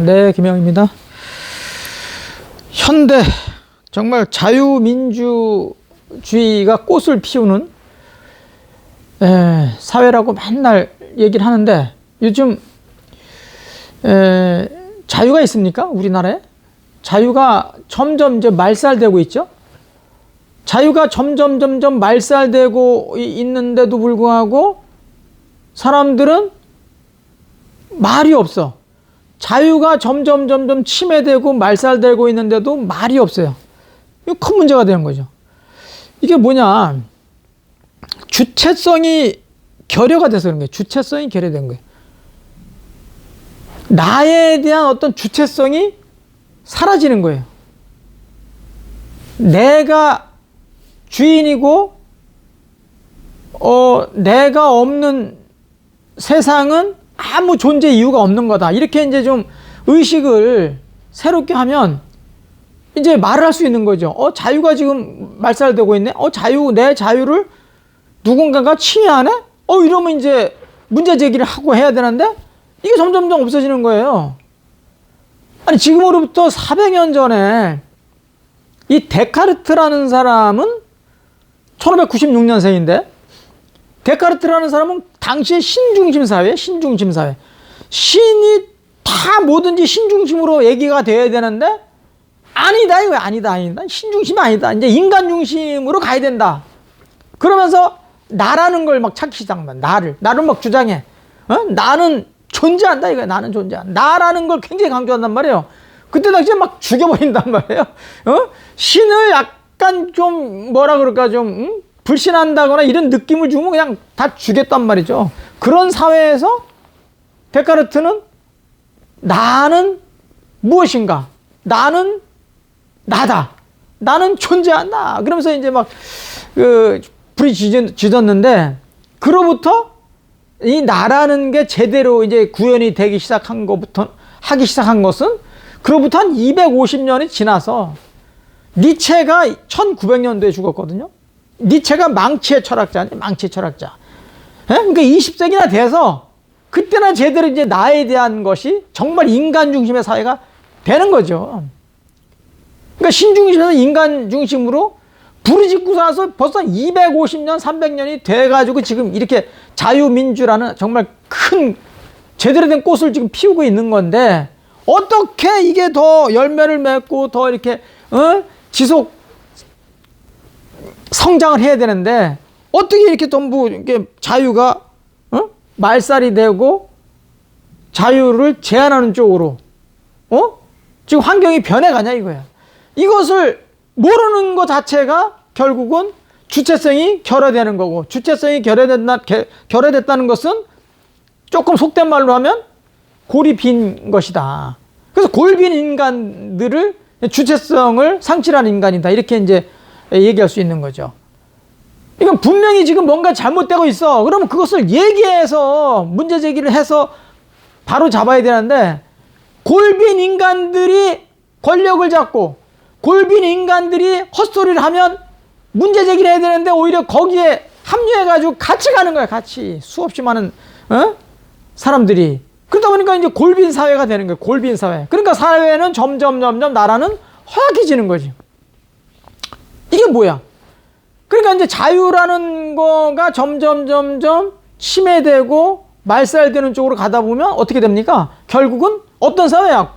네, 김영입니다. 현대 정말 자유민주주의가 꽃을 피우는 에, 사회라고 맨날 얘기를 하는데 요즘 에, 자유가 있습니까? 우리나라에? 자유가 점점 이제 말살되고 있죠. 자유가 점점 점점 말살되고 이- 있는데도 불구하고 사람들은 말이 없어. 자유가 점점 점점 침해되고 말살되고 있는데도 말이 없어요. 이거 큰 문제가 되는 거죠. 이게 뭐냐? 주체성이 결여가 돼서 그런 거예요. 주체성이 결여된 거예요. 나에 대한 어떤 주체성이 사라지는 거예요. 내가 주인이고, 어, 내가 없는 세상은 아무 존재 이유가 없는 거다. 이렇게 이제 좀 의식을 새롭게 하면 이제 말을 할 수 있는 거죠. 어, 자유가 지금 말살되고 있네? 어, 자유, 내 자유를 누군가가 침해하네? 어, 이러면 이제 문제 제기를 하고 해야 되는데 이게 점점점 없어지는 거예요. 아니, 지금으로부터 400년 전에 이 데카르트라는 사람은 1596년생인데 데카르트라는 사람은 당시의 신중심 사회, 신중심 사회. 신이 다 뭐든지 신중심으로 얘기가 돼야 되는데 아니다 이거 아니다 아니다 신중심이 아니다 이제 인간 중심으로 가야 된다. 그러면서 나라는 걸 막 찾기 시작한 나를 나를 막 주장해. 어? 나는 존재한다 이거 나는 존재한다. 나라는 걸 굉장히 강조한단 말이에요. 그때 당시에 막 죽여버린단 말이에요. 어? 신을 약간 좀 뭐라 그럴까 좀 음? 불신한다거나 이런 느낌을 주면 그냥 다 죽였단 말이죠. 그런 사회에서 데카르트는 나는 무엇인가? 나는 나다. 나는 존재한다. 그러면서 이제 막, 그, 불이 짖- 짖었는데, 그로부터 이 나라는 게 제대로 이제 구현이 되기 시작한 것부터, 하기 시작한 것은, 그로부터 한 250년이 지나서, 니체가 1900년도에 죽었거든요. 니체가 망치의 철학자니, 망치의 철학자. 예? 그러니까 20세기나 돼서, 그때나 제대로 이제 나에 대한 것이 정말 인간 중심의 사회가 되는 거죠. 그러니까 신중심에서 인간 중심으로 짓고 나서 벌써 250년, 300년이 돼가지고 지금 이렇게 자유민주라는 정말 큰 제대로 된 꽃을 지금 피우고 있는 건데 어떻게 이게 더 열매를 맺고 더 이렇게 어? 지속 성장을 해야 되는데 어떻게 이렇게 전부 이렇게 자유가 어? 말살이 되고 자유를 제한하는 쪽으로 어? 지금 환경이 변해가냐 이거야. 이것을 모르는 것 자체가 결국은 주체성이 결여되는 거고 주체성이 개- 결여됐다는 것은 조금 속된 말로 하면 골이 빈 것이다. 그래서 골빈 인간들을 주체성을 상실한 인간이다. 이렇게 이제 얘기할 수 있는 거죠. 이건 분명히 지금 뭔가 잘못되고 있어. 그러면 그것을 얘기해서 문제 제기를 해서 바로 잡아야 되는데 골빈 인간들이 권력을 잡고 골빈 인간들이 헛소리를 하면 문제 제기를 해야 되는데 오히려 거기에 합류해가지고 같이 가는 거야. 같이 수없이 많은 어? 사람들이 그러다 보니까 이제 골빈 사회가 되는 거예요. 골빈 사회. 그러니까 사회는 점점 점점 나라는 허약해지는 거지. 이게 뭐야? 그러니까 이제 자유라는 거가 점점 점점 침해되고 말살되는 쪽으로 가다 보면 어떻게 됩니까? 결국은 어떤 사회야?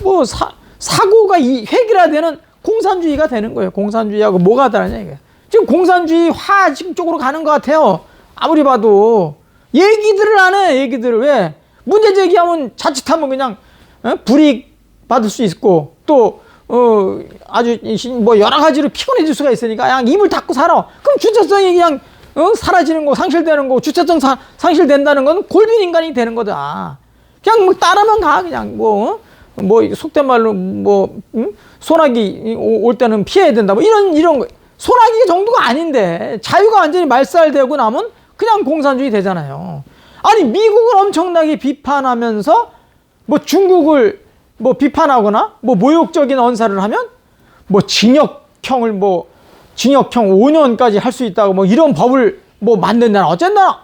뭐 사, 사고가 이 획일화되는 공산주의가 되는 거예요. 공산주의하고 뭐가 다르냐 이게. 지금 공산주의화 지금 쪽으로 가는 것 같아요. 아무리 봐도 얘기들을 안 해. 얘기들을 왜? 문제 제기하면 자칫하면 그냥 어? 불이익 받을 수 있고 또 어, 아주 뭐 여러 가지로 피곤해질 수가 있으니까 그냥 입을 닫고 살아. 그럼 주체성이 그냥 어? 사라지는 거, 상실되는 거, 주체성 사, 상실된다는 건 골빈 인간이 되는 거다. 그냥 뭐 따라만 가 그냥 뭐. 어? 뭐 속된 말로 뭐 음? 소나기 오- 올 때는 피해야 된다 뭐 이런 이런 거 소나기 정도가 아닌데 자유가 완전히 말살되고 나면 그냥 공산주의 되잖아요. 아니 미국을 엄청나게 비판하면서 뭐 중국을 뭐 비판하거나 뭐 모욕적인 언사를 하면 뭐 징역형을 뭐 징역형 5년까지 할 수 있다고 뭐 이런 법을 뭐 만든다나 어쨌나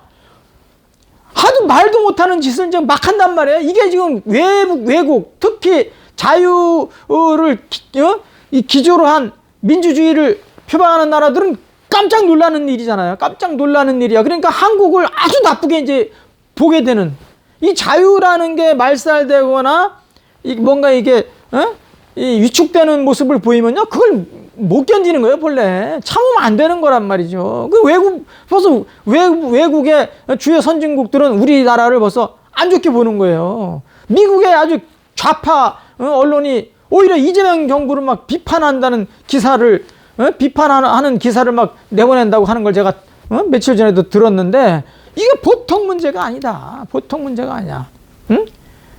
하도 말도 못하는 짓을 지금 막 한단 말이에요. 이게 지금 외국, 외국, 특히 자유를 기, 어? 이 기조로 한 민주주의를 표방하는 나라들은 깜짝 놀라는 일이잖아요. 깜짝 놀라는 일이야. 그러니까 한국을 아주 나쁘게 이제 보게 되는 이 자유라는 게 말살되거나 이 뭔가 이게 어? 이 위축되는 모습을 보이면요, 그걸 못 견디는 거예요, 본래. 참으면 안 되는 거란 말이죠. 그 외국, 벌써 외국, 외국의 주요 선진국들은 우리나라를 벌써 안 좋게 보는 거예요. 미국의 아주 좌파 어, 언론이 오히려 이재명 정부를 막 비판한다는 기사를, 어? 비판하는 기사를 막 내보낸다고 하는 걸 제가 어? 며칠 전에도 들었는데 이게 보통 문제가 아니다. 보통 문제가 아니야. 응?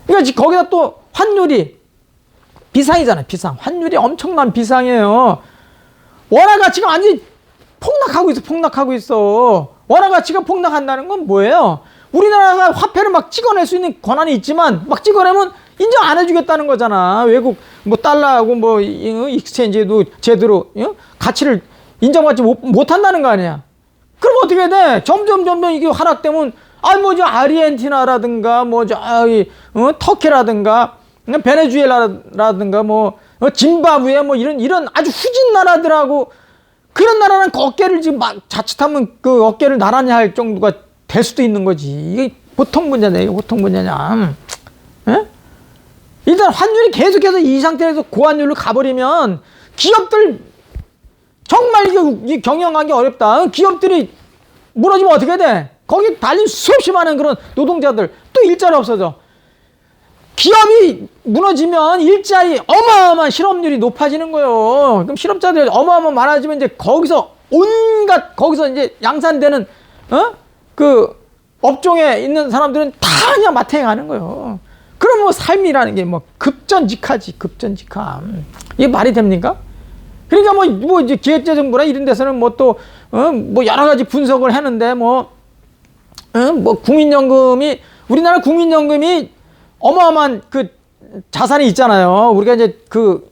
그러니까 거기다 또 환율이 비상이잖아요, 비상. 환율이 엄청난 비상이에요. 원화 가치가 완전히 폭락하고 있어, 폭락하고 있어. 원화 가치가 폭락한다는 건 뭐예요? 우리나라가 화폐를 막 찍어낼 수 있는 권한이 있지만 막 찍어내면 인정 안 해주겠다는 거잖아. 외국 뭐 달러하고 뭐 익스체인지도 제대로 어? 가치를 인정받지 못, 못한다는 거 아니야. 그럼 어떻게 돼? 점점 점점 이게 하락되면 아니 뭐저 아르헨티나라든가 뭐 저기 어? 터키라든가 베네수엘라라든가 뭐 어, 짐바브웨 뭐 이런 이런 아주 후진 나라들하고 그런 나라는 그 어깨를 지금 막 자칫하면 그 어깨를 나란히 할 정도가 될 수도 있는 거지. 이게 보통 문제냐, 이게 보통 문제냐. 에? 일단 환율이 계속해서 이 상태에서 고환율로 가버리면 기업들 정말 이게 경영하기 어렵다. 기업들이 무너지면 어떻게 돼? 거기 달린 수없이 많은 그런 노동자들 또 일자리 없어져. 기업이 무너지면 일자리 어마어마한 실업률이 높아지는 거예요. 그럼 실업자들이 어마어마 많아지면 이제 거기서 온갖 거기서 이제 양산되는 어 그 업종에 있는 사람들은 다 그냥 마탱하는 거예요. 그럼 뭐 삶이라는 게 뭐 급전직하지 급전직함 이게 말이 됩니까? 그러니까 뭐, 뭐 이제 기획재정부나 이런 데서는 뭐 또, 어, 뭐 여러 가지 분석을 하는데 뭐, 어, 뭐 국민연금이, 우리나라 국민연금이 어마어마한 그 자산이 있잖아요. 우리가 이제 그,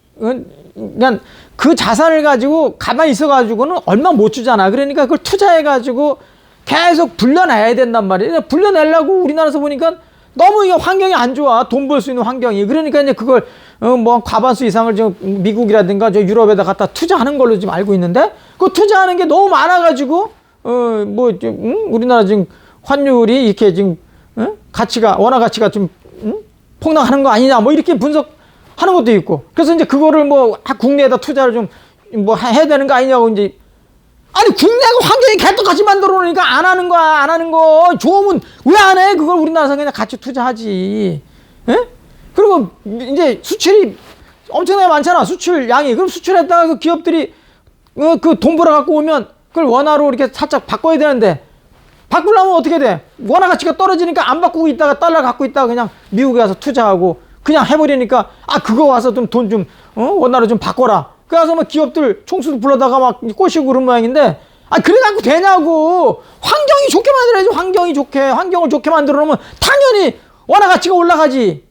그냥 그 자산을 가지고 가만히 있어 가지고는 얼마 못 주잖아. 그러니까 그걸 투자해 가지고 계속 불려내야 된단 말이에요. 불려내려고 우리나라에서 보니까 너무 이게 환경이 안 좋아. 돈 벌 수 있는 환경이. 그러니까 이제 그걸 어, 뭐 과반수 이상을 지금 미국이라든가 저 유럽에다 갖다 투자하는 걸로 지금 알고 있는데 그 투자하는 게 너무 많아 가지고 어뭐 음? 우리나라 지금 환율이 이렇게 지금 어? 가치가 원화 가치가 좀 음? 폭락하는 거 아니냐? 뭐 이렇게 분석하는 것도 있고. 그래서 이제 그거를 뭐 국내에다 투자를 좀 뭐 해야 되는 거 아니냐고 이제. 아니 국내가 환경이 개떡같이 만들어 놓으니까 안 하는 거야 안 하는 거. 좋으면 왜 안 해? 그걸 우리나라에서 그냥 같이 투자하지. 예? 그리고 이제 수출이 엄청나게 많잖아 수출 양이. 그럼 수출했다가 그 기업들이 어, 그돈 벌어 갖고 오면 그걸 원화로 이렇게 살짝 바꿔야 되는데 바꾸려면 어떻게 돼? 원화 가치가 떨어지니까 안 바꾸고 있다가 달러 갖고 있다가 그냥 미국에 가서 투자하고 그냥 해버리니까 아 그거 와서 좀 돈좀 어? 원화로 좀 바꿔라. 그래서 뭐 기업들 총수도 불러다가 막 꼬시고 그런 모양인데 아 그래 갖고 되냐고. 환경이 좋게 만들어야지 환경이 좋게. 환경을 좋게 만들어 놓으면 당연히 원화 가치가 올라가지.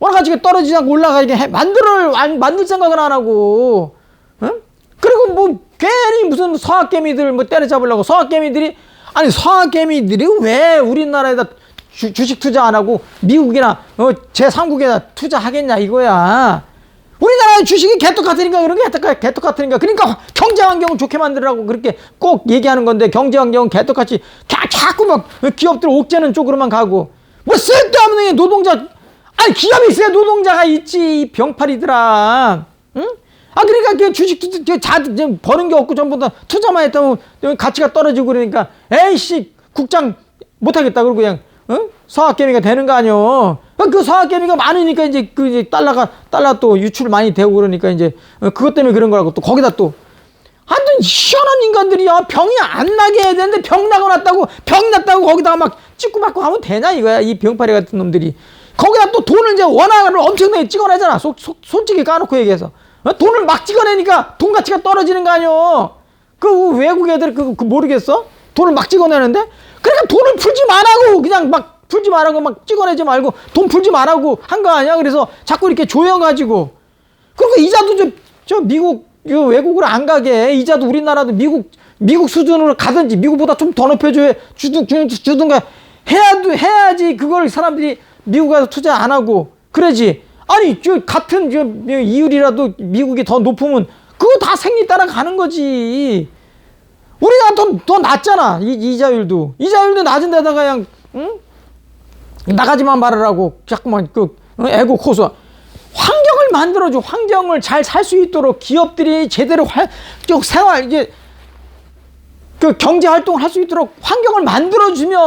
원화 가치가 떨어지지 않고 올라가게 해 만들어 만들 생각을 안 하고. 응? 그리고 뭐 괜히 무슨 서학개미들 뭐 때려잡으려고 서학개미들이 아니 서학개미들이 왜 우리나라에다 주, 주식 투자 안 하고 미국이나 어, 제3국에다 투자하겠냐 이거야. 우리나라의 주식이 개떡 같으니까 그런 게 개떡, 개떡 같으니까 그러니까 경제 환경을 좋게 만들라고 그렇게 꼭 얘기하는 건데 경제 환경은 개떡같이 자꾸 막 기업들 옥죄는 쪽으로만 가고 뭐 쓸데없는 노동자 아니 기업이 있어야 노동자가 있지 병팔이더라 응? 아 그러니까 그 주식 자 버는 게 없고 전부 다 투자만 했다면 가치가 떨어지고 그러니까 에이씨 국장 못하겠다 그러고 그냥 어? 서학개미가 되는 거 아니요. 그 서학개미가 많으니까 이제 그 이제 달러가 달러 또 유출 많이 되고 그러니까 이제 어, 그것 때문에 그런 거라고 또 거기다 또 하여튼 희한한 인간들이야 병이 안 나게 해야 되는데 병 나고 났다고 병 났다고 거기다가 막 찍고 받고 하면 되냐 이거야 이 병파리 같은 놈들이 거기다 또 돈을 이제 원화를 엄청나게 찍어내잖아 소, 소, 솔직히 까놓고 얘기해서 어? 돈을 막 찍어내니까 돈 가치가 떨어지는 거 아니요 그 외국 애들 그, 그 모르겠어? 돈을 막 찍어내는데? 그러니까 돈을 풀지 말라고! 그냥 막 풀지 말라고 막 찍어내지 말고 돈 풀지 말라고 한 거 아니야? 그래서 자꾸 이렇게 조여가지고. 그리고 이자도 저, 저 미국 외국으로 안 가게. 이자도 우리나라도 미국 미국 수준으로 가든지 미국보다 좀 더 높여줘야 주든, 주든가 해야도 해야지 그걸 사람들이 미국 가서 투자 안 하고. 그러지. 아니 저 같은 저 이율이라도 미국이 더 높으면 그거 다 생리 따라 가는 거지. 우리가 더, 더 낮잖아. 이, 이자율도. 이자율도 낮은 데다가 그냥, 응? 나가지만 말으라고 자꾸만 그, 어, 애고 코소. 환경을 만들어줘. 환경을 잘 살 수 있도록 기업들이 제대로 할, 저 생활, 이게, 그 경제 활동을 할 수 있도록 환경을 만들어주면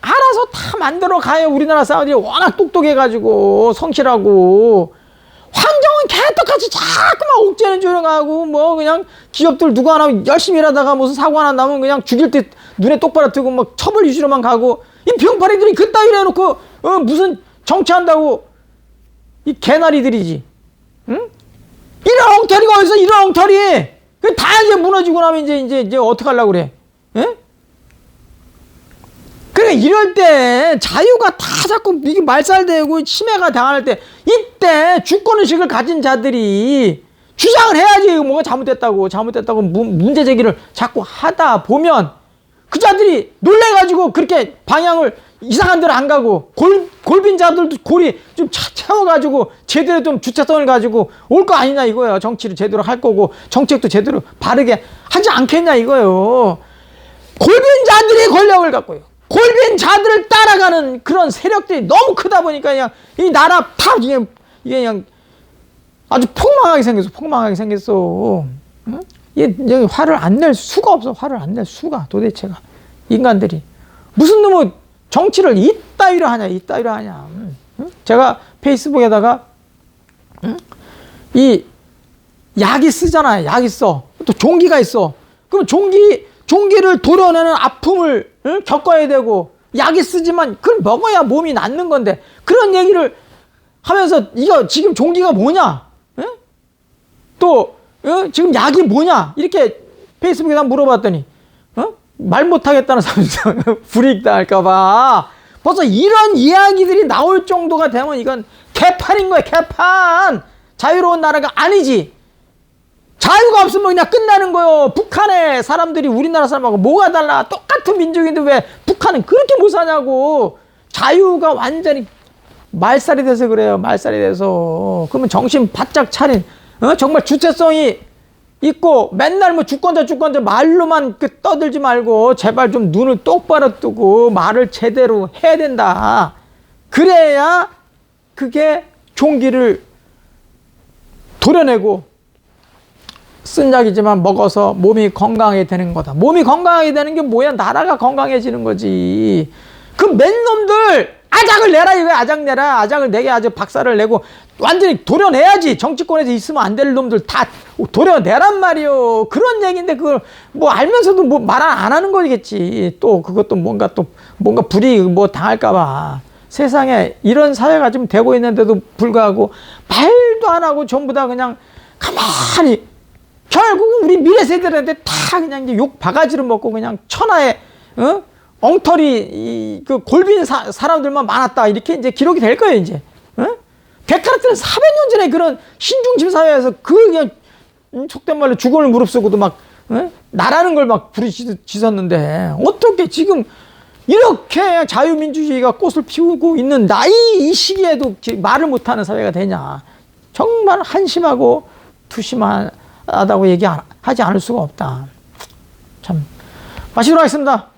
알아서 다 만들어 가요. 우리나라 사람들이 워낙 똑똑해가지고 성실하고. 환경은 개떡같이 자꾸만 옥죄는 조령하고 뭐 그냥 기업들 누구 하나 열심히 일하다가 무슨 사고 하나 나면 그냥 죽일 때 눈에 똑바로 뜨고 막 처벌 위주로만 가고 이 병파리들이 그따위로 해놓고 어 무슨 정치한다고 이 개나리들이지 응? 이런 엉터리가 어디서 이런 엉터리 그 다 이제 무너지고 나면 이제 이제 이제 어떡하려고 그래 예? 그래 이럴 때 자유가 다 자꾸 이게 말살되고 침해가 당할 때 이때 주권 의식을 가진 자들이 주장을 해야지 뭐가 잘못됐다고 잘못됐다고 무- 문제 제기를 자꾸 하다 보면 그 자들이 놀래가지고 그렇게 방향을 이상한 데로 안 가고 골, 골빈 자들도 골이 좀 차, 채워가지고 제대로 좀 주체성을 가지고 올 거 아니냐 이거예요 정치를 제대로 할 거고 정책도 제대로 바르게 하지 않겠냐 이거예요 골빈 자들이 권력을 갖고요. 골빈 자들을 따라가는 그런 세력들이 너무 크다 보니까 그냥 이 나라 다 이게, 이게 그냥 아주 폭망하게 생겼어. 폭망하게 생겼어. 응? 이게 이게 화를 안 낼 수가 없어. 화를 안 낼 수가 도대체가 인간들이 무슨 놈의 정치를 이따위로 하냐 이따위로 하냐. 응? 제가 페이스북에다가 응? 이 약이 쓰잖아요. 약이 써. 또 종기가 있어. 그럼 종기, 종기를 도려내는 아픔을 응? 겪어야 되고, 약이 쓰지만 그걸 먹어야 몸이 낫는 건데, 그런 얘기를 하면서, 이거 지금 종기가 뭐냐? 응? 또, 어? 지금 약이 뭐냐? 이렇게 페이스북에다 물어봤더니, 어? 말 못하겠다는 사람들 불이익 당할까봐. 벌써 이런 이야기들이 나올 정도가 되면 이건 개판인 거야, 개판! 자유로운 나라가 아니지. 자유가 없으면 그냥 끝나는 거요. 북한의 사람들이 우리나라 사람하고 뭐가 달라? 똑같은 민족인데 왜 북한은 그렇게 못 사냐고. 자유가 완전히 말살이 돼서 그래요. 말살이 돼서. 그러면 정신 바짝 차린, 어? 정말 주체성이 있고 맨날 뭐 주권자 주권자 말로만 그 떠들지 말고 제발 좀 눈을 똑바로 뜨고 말을 제대로 해야 된다. 그래야 그게 종기를 도려내고 쓴 약이지만 먹어서 몸이 건강하게 되는 거다. 몸이 건강하게 되는 게 뭐야? 나라가 건강해지는 거지. 그 맨놈들 아작을 내라 이거야. 아작 내라. 아작을 내게 아주 박살을 내고 완전히 도려내야지. 정치권에서 있으면 안 될 놈들 다 도려내란 말이요. 그런 얘기인데 그걸 뭐 알면서도 뭐 말 안 하는 거겠지. 또 그것도 뭔가 또 뭔가 불이 뭐 당할까봐. 세상에 이런 사회가 좀 되고 있는데도 불구하고 말도 안 하고 전부 다 그냥 가만히 결국은 우리 미래 세대들한테 다 그냥 이제 욕 바가지를 먹고 그냥 천하에 어? 엉터리 이, 그 골빈 사, 사람들만 많았다 이렇게 이제 기록이 될 거예요 이제 어? 데카르트는 400년 전에 그런 신중심 사회에서 그 그냥 음, 속된 말로 죽음을 무릅쓰고도 막 어? 나라는 걸 막 부르짖었는데 어떻게 지금 이렇게 자유민주주의가 꽃을 피우고 있는 나이 이 시기에도 지- 말을 못하는 사회가 되냐? 정말 한심하고 투심하다고 얘기하지 않을 수가 없다. 참 마치도록 하겠습니다